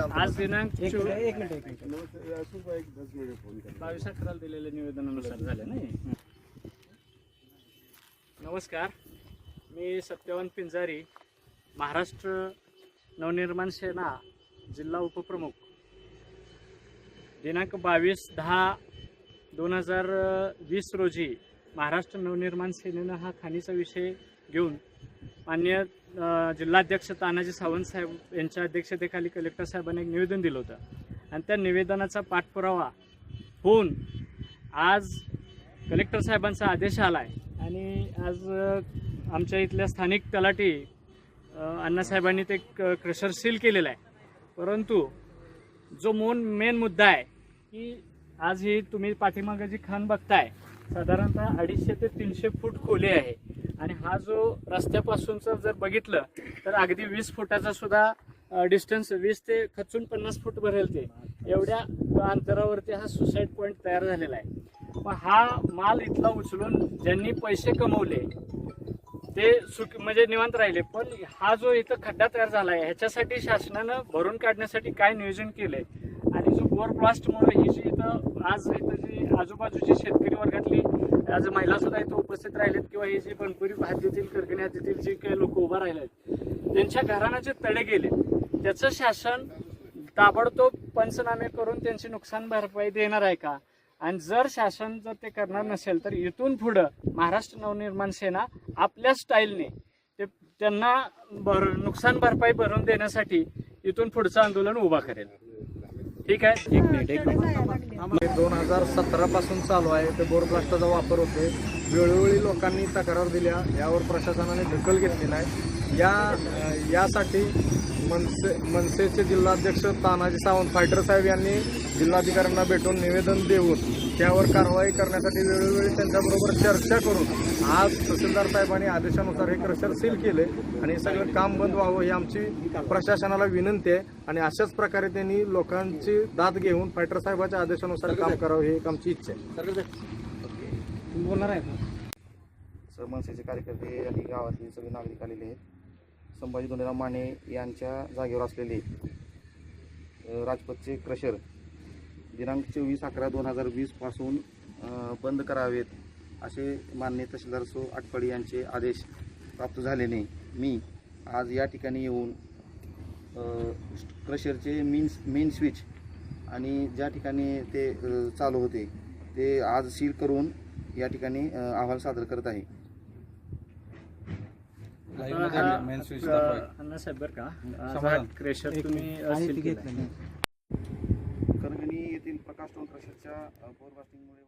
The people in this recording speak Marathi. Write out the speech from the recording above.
आज दिनांक एक चो- मिनिट एक मिनिट एक मिनिट. बावीस अठराला दिलेल्या निवेदनानुसार झाले नाही? नमस्कार. मी सत्यवंत पिंजारी महाराष्ट्र नवनिर्माण सेना जिल्हा उपप्रमुख. दिनांक बावीस दहा दोन हजार वीस रोजी महाराष्ट्र नवनिर्माण सेनेनं हा खाणीचा विषय घेऊन मान्य जिल्हाध्यक्ष तानाजी सावंत साहेब यांच्या अध्यक्षतेखाली कलेक्टर साहेबांनी एक निवेदन दिलं होतं. आणि त्या निवेदनाचा पाठपुरावा होऊन आज कलेक्टर साहेबांचा आदेश आला आहे आणि आज आमच्या इथल्या स्थानिक तलाठी अण्णासाहेबांनी ते क क्रशर सील केलेलं आहे. परंतु जो मोन मेन मुद्दा आहे की आज ही तुम्ही पाठीमागं जी खाण बघताय साधारणतः अडीचशे ते तीनशे फूट खोली आहे. आणि हा जो रस्त्यापासूनचा जर बघितलं तर अगदी वीस फुटाचा सुद्धा डिस्टन्स वीस ते खचून पन्नास फूट भरेल ते. एवढ्या अंतरावरती हा सुसाईड पॉईंट तयार झालेला आहे. मग हा माल इथला उचलून ज्यांनी पैसे कमवले ते सुट म्हणजे निवांत राहिले. पण हा जो इथं खड्डा तयार झाला आहे ह्याच्यासाठी शासनानं भरून काढण्यासाठी काय नियोजन केलंय? आणि जो बोर ब्लास्टमुळे ही जी इथं आज इथं जी आजूबाजूची शेतकरी वर्गातली आज महिला सुद्धा इथं उपस्थित राहिलेत किंवा ही जी बनपुरी हद्दीतील करगणी हद्दीतील जे काही लोक उभा राहिले आहेत त्यांच्या घराण्याचे तडे गेले त्याचं शासन ताबडतोब पंचनामे करून त्यांची नुकसान भरपाई देणार आहे का? आणि जर शासन जर ते करणार नसेल तर इथून पुढं महाराष्ट्र नवनिर्माण सेना आपल्या स्टाईलने ते त्यांना भर नुकसान भरपाई भरून देण्यासाठी इथून पुढचं आंदोलन उभा करेल. ठीक आहे. एक मिनिट एक मिनिट. दोन हजार सतरा पासून चालू आहे. ते बोर ब्लास्टचा वापर होते वेळोवेळी लोकांनी तक्रार दिल्या यावर प्रशासनाने दखल घेतलेला आहे. या यासाठी मनसे मनसेचे जिल्हाध्यक्ष तानाजी सावंत फायटर साहेब यांनी जिल्हाधिकाऱ्यांना भेटून निवेदन देऊन त्यावर कारवाई करण्यासाठी वेळोवेळी त्यांच्याबरोबर चर्चा करून आज तहसीलदार साहेबांनी आदेशानुसार हे क्रशर सील केले आणि हे सगळं काम बंद व्हावं ही आमची प्रशासनाला विनंती आहे. आणि अशाच प्रकारे त्यांनी लोकांची दाद घेऊन फायटर साहेबाच्या आदेशानुसार काम करावं ही एक आमची इच्छा आहे. तुम्ही बोलणार आहे सर मनसेचे कार्यकर्ते आणि गावातले सगळे नागरिक आलेले आहेत. संभाजी धोंडेराव माने यांच्या जागेवर असलेले राजपथचे क्रशर दिनांक चोवीस अकरा दोन हजार वीसपासून बंद करावेत असे मान्य तहसीलदार सो आटपाडी यांचे आदेश प्राप्त झाल्याने मी आज या ठिकाणी येऊन क्रशरचे मीन्स मेन स्विच आणि ज्या ठिकाणी ते चालू होते ते आज सील करून या ठिकाणी अहवाल सादर करत आहे. हा. करगणी येथील प्रकाश टोल क्रशरच्या बोरबास्टिंगमुळे